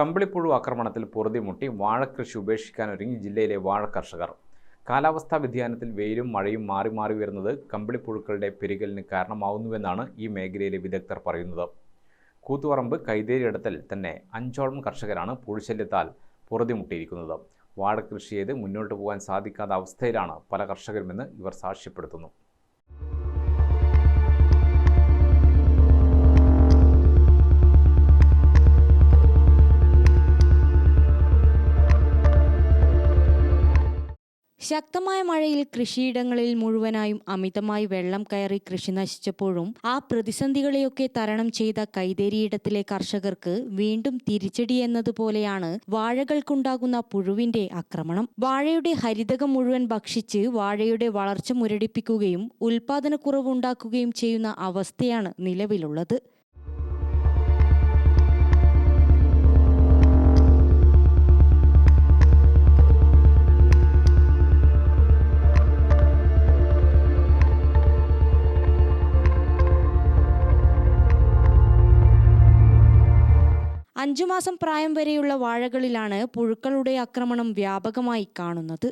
കമ്പിളിപ്പുഴു ആക്രമണത്തിൽ പൊറുതിമുട്ടി വാഴക്കൃഷി ഉപേക്ഷിക്കാനൊരുങ്ങി ജില്ലയിലെ വാഴ കർഷകർ. കാലാവസ്ഥാ വ്യതിയാനത്തിൽ വെയിലും മഴയും മാറി മാറി വരുന്നത് കമ്പിളിപ്പുഴുക്കളുടെ പെരുകലിന് കാരണമാവുന്നുവെന്നാണ് ഈ മേഖലയിലെ വിദഗ്ധർ പറയുന്നത്. കൂത്തുപറമ്പ് കൈതേരിയിടത്തിൽ തന്നെ അഞ്ചോളം കർഷകരാണ് പുഴുശല്യത്താൽ പൊറുതിമുട്ടിയിരിക്കുന്നത്. വാഴക്കൃഷി ചെയ്ത് മുന്നോട്ട് പോകാൻ സാധിക്കാത്ത അവസ്ഥയിലാണ് പല കർഷകരുമെന്ന് ഇവർ സാക്ഷ്യപ്പെടുത്തുന്നു. ശക്തമായ മഴയിൽ കൃഷിയിടങ്ങളിൽ മുഴുവനായും അമിതമായി വെള്ളം കയറി കൃഷി നശിച്ചപ്പോഴും ആ പ്രതിസന്ധികളെയൊക്കെ തരണം ചെയ്ത കൈതേരിയിടത്തിലെ കർഷകർക്ക് വീണ്ടും തിരിച്ചടി എന്നതുപോലെയാണ് വാഴകൾക്കുണ്ടാകുന്ന പുഴുവിന്റെ ആക്രമണം. വാഴയുടെ ഹരിതകം മുഴുവൻ ഭക്ഷിച്ച് വാഴയുടെ വളർച്ച മുരടിപ്പിക്കുകയും ഉൽപാദനക്കുറവുണ്ടാക്കുകയും ചെയ്യുന്ന അവസ്ഥയാണ് നിലവിലുള്ളത്. അഞ്ചു മാസം പ്രായം വരെയുള്ള വാഴകളിലാണ് പുഴുക്കളുടെ ആക്രമണം വ്യാപകമായി കാണുന്നത്.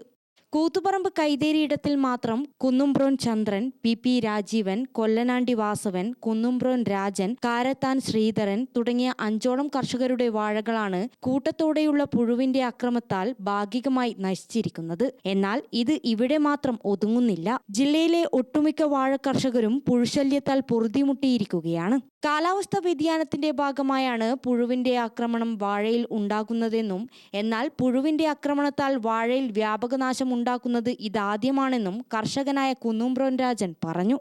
കൂത്തുപറമ്പ് കൈതേരിയിടത്തിൽ മാത്രം കുന്നുംപ്രോൻ ചന്ദ്രൻ പി പി രാജീവൻ കൊല്ലനാണ്ടി വാസവൻ കുന്നുംപ്രോൻ രാജൻ കാരത്താൻ ശ്രീധരൻ തുടങ്ങിയ അഞ്ചോളം കർഷകരുടെ വാഴകളാണ് കൂട്ടത്തോടെയുള്ള പുഴുവിന്റെ അക്രമത്താൽ ഭാഗികമായി നശിച്ചിരിക്കുന്നത്. എന്നാൽ ഇത് ഇവിടെ മാത്രം ഒതുങ്ങുന്നില്ല. ജില്ലയിലെ ഒട്ടുമിക്ക വാഴ കർഷകരും പുഴുശല്യത്താൽ പൊറുതിമുട്ടിയിരിക്കുകയാണ്. കാലാവസ്ഥ വ്യതിയാനത്തിന്റെ ഭാഗമായാണ് പുഴുവിന്റെ ആക്രമണം വാഴയിൽ ഉണ്ടാകുന്നതെന്നും എന്നാൽ പുഴുവിന്റെ ആക്രമണത്താൽ വാഴയിൽ വ്യാപകനാശം ഉണ്ടാക്കുന്നത് ഇതാദ്യമാണെന്നും കർഷകനായ കുന്നുംബ്രോൻ രാജൻ പറഞ്ഞു.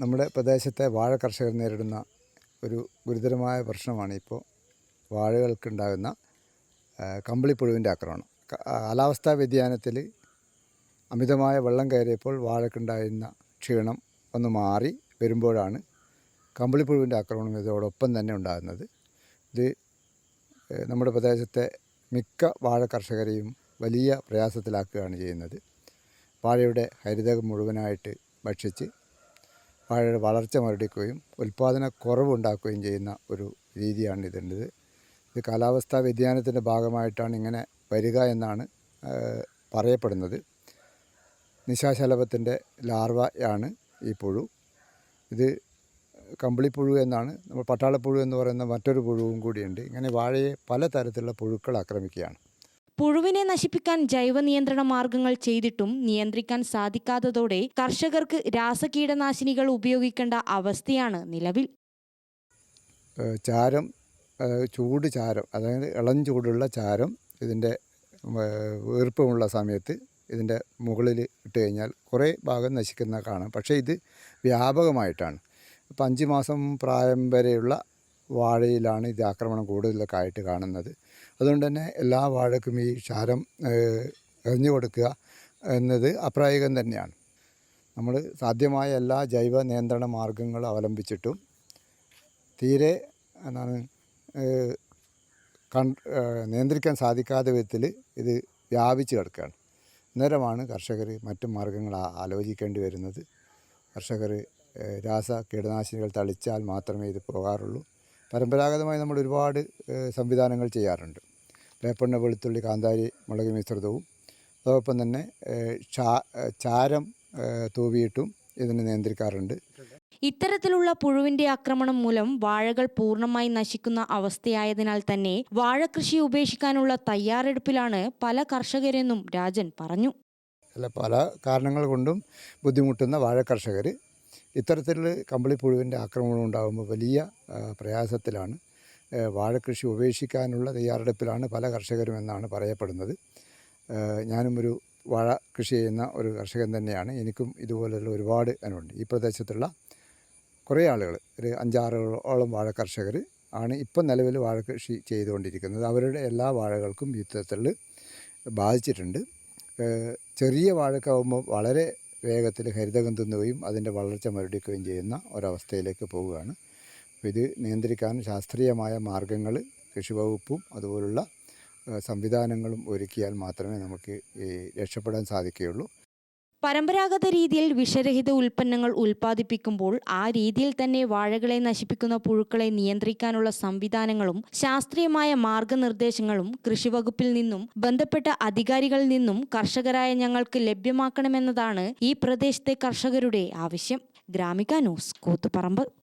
നമ്മുടെ പ്രദേശത്തെ വാഴ കർഷകർ നേരിടുന്ന ഒരു ഗുരുതരമായ പ്രശ്നമാണ് ഇപ്പോൾ വാഴകൾക്കുണ്ടാകുന്ന കമ്പിളിപ്പുഴുവിന്റെ ആക്രമണം. കാലാവസ്ഥാ വ്യതിയാനത്തിൽ അമിതമായ വെള്ളം കയറിയപ്പോൾ വാഴക്കുണ്ടായിരുന്ന ക്ഷീണം ഒന്ന് മാറി വരുമ്പോഴാണ് കമ്പിളിപ്പുഴുവിന്റെ ആക്രമണം ഇതോടൊപ്പം തന്നെ ഉണ്ടാകുന്നത്. ഇത് നമ്മുടെ പ്രദേശത്തെ മിക്ക വാഴ കർഷകരെയും വലിയ പ്രയാസത്തിലാക്കുകയാണ് ചെയ്യുന്നത്. വാഴയുടെ ഹരിതകം മുഴുവനായിട്ട് ഭക്ഷിച്ച് വാഴയുടെ വളർച്ച മരടിക്കുകയും ഉൽപ്പാദന കുറവുണ്ടാക്കുകയും ചെയ്യുന്ന ഒരു രീതിയാണ് ഇതിന്റെത്. ഇത് കാലാവസ്ഥാ വ്യതിയാനത്തിന്റെ ഭാഗമായിട്ടാണ് ഇങ്ങനെ വരിക എന്നാണ് പറയപ്പെടുന്നത്. നിശാശലഭത്തിന്റെ ലാർവയാണ് ഈ പുഴു. ഇത് കമ്പിളിപ്പുഴു എന്നാണ് നമ്മൾ പട്ടാളപ്പുഴു എന്ന് പറയുന്ന മറ്റൊരു പുഴുവും കൂടിയുണ്ട്. ഇങ്ങനെ വാഴയെ പല തരത്തിലുള്ള പുഴുക്കൾ ആക്രമിക്കുകയാണ്. പുഴുവിനെ നശിപ്പിക്കാൻ ജൈവ നിയന്ത്രണ മാർഗങ്ങൾ ചെയ്തിട്ടും നിയന്ത്രിക്കാൻ സാധിക്കാത്തതോടെ കർഷകർക്ക് രാസകീടനാശിനികൾ ഉപയോഗിക്കേണ്ട അവസ്ഥയാണ് നിലവിൽ. ചാരം ചൂട് ചാരം അതായത് ഇളം ചൂടുള്ള ചാരം ഇതിന്റെ ഈർപ്പമുള്ള സമയത്ത് ഇതിന്റെ മുകളിൽ ഇട്ട് കഴിഞ്ഞാൽ കുറേ ഭാഗം നശിക്കുന്ന കാണാം. പക്ഷേ ഇത് വ്യാപകമായിട്ടാണ്. ഇപ്പം അഞ്ച് മാസം പ്രായം വരെയുള്ള വാഴയിലാണ് ഇത് ആക്രമണം കൂടുതലൊക്കെ ആയിട്ട് കാണുന്നത്. അതുകൊണ്ട് തന്നെ എല്ലാ വാഴക്കും ഈ ചാരം എറിഞ്ഞു കൊടുക്കുക എന്നത് അപ്രായോഗികം തന്നെയാണ്. നമ്മൾ സാധ്യമായ എല്ലാ ജൈവ നിയന്ത്രണ മാർഗങ്ങളും അവലംബിച്ചിട്ടും തീരെ എന്താണ് കൺ നിയന്ത്രിക്കാൻ സാധിക്കാത്ത വിധത്തിൽ ഇത് വ്യാപിച്ച് കിടക്കുകയാണ്. അന്നേരമാണ് കർഷകർ മറ്റു മാർഗങ്ങൾ ആലോചിക്കേണ്ടി വരുന്നത്. കർഷകർ രാസ കീടനാശിനികൾ തളിച്ചാൽ മാത്രമേ ഇത് പോകാറുള്ളൂ. പരമ്പരാഗതമായി നമ്മൾ ഒരുപാട് സംവിധാനങ്ങൾ ചെയ്യാറുണ്ട്. വേപ്പെണ്ണ വെളുത്തുള്ളി കാന്താരി മുളക് മിശ്രിതവും. അതോടൊപ്പം തന്നെ ചാരം തൂവിയിട്ടും ഇതിനെ നിയന്ത്രിക്കാറുണ്ട്. ഇത്തരത്തിലുള്ള പുഴുവിന്റെ ആക്രമണം മൂലം വാഴകൾ പൂർണമായി നശിക്കുന്ന അവസ്ഥയായതിനാൽ തന്നെ വാഴകൃഷി ഉപേക്ഷിക്കാനുള്ള തയ്യാറെടുപ്പിലാണ് പല കർഷകരെന്നും രാജൻ പറഞ്ഞു. അല്ല പല കാരണങ്ങൾ കൊണ്ടും ബുദ്ധിമുട്ടുന്ന വാഴ കർഷകർ ഇത്തരത്തിൽ കമ്പിളിപ്പുഴുവിന്റെ ആക്രമണം ഉണ്ടാകുമ്പോൾ വലിയ പ്രയാസത്തിലാണ്. വാഴക്കൃഷി ഉപേക്ഷിക്കാനുള്ള തയ്യാറെടുപ്പിലാണ് പല കർഷകരും എന്നാണ് പറയപ്പെടുന്നത്. ഞാനും ഒരു വാഴ കൃഷി ചെയ്യുന്ന ഒരു കർഷകൻ തന്നെയാണ്. എനിക്കും ഇതുപോലെയുള്ള ഒരുപാട് അനുണ്ട് ഈ പ്രദേശത്തുള്ള കുറേ ആളുകൾ ഒരു അഞ്ചാറോളം വാഴ കർഷകർ ആണ് ഇപ്പം നിലവിൽ വാഴ കൃഷി ചെയ്തുകൊണ്ടിരിക്കുന്നത്. അവരുടെ എല്ലാ വാഴകൾക്കും ഈ ബാധിച്ചിട്ടുണ്ട്. ചെറിയ വാഴക്കാവുമ്പോൾ വളരെ വേഗത്തിൽ ഹരിതകം തിന്നുകയും അതിന്റെ വളർച്ച മുരടിക്കുകയും ചെയ്യുന്ന ഒരവസ്ഥയിലേക്ക് പോവുകയാണ് ഇത് നിയന്ത്രിക്കാൻ ശാസ്ത്രീയമായ മാർഗങ്ങൾ കൃഷിവകുപ്പും അതുപോലുള്ള സംവിധാനങ്ങളും ഒരുക്കിയാൽ മാത്രമേ നമുക്ക് രക്ഷപ്പെടാൻ സാധിക്കുകയുള്ളൂ. പരമ്പരാഗത രീതിയിൽ വിഷരഹിത ഉൽപ്പന്നങ്ങൾ ഉൽപ്പാദിപ്പിക്കുമ്പോൾ ആ രീതിയിൽ തന്നെ വാഴകളെ നശിപ്പിക്കുന്ന പുഴുക്കളെ നിയന്ത്രിക്കാനുള്ള സംവിധാനങ്ങളും ശാസ്ത്രീയമായ മാർഗനിർദ്ദേശങ്ങളും കൃഷിവകുപ്പിൽ നിന്നും ബന്ധപ്പെട്ട അധികാരികളിൽ നിന്നും കർഷകരായ ഞങ്ങൾക്ക് ലഭ്യമാക്കണമെന്നതാണ് ഈ പ്രദേശത്തെ കർഷകരുടെ ആവശ്യം. ഗ്രാമിക ന്യൂസ് കൂത്തുപറമ്പ്.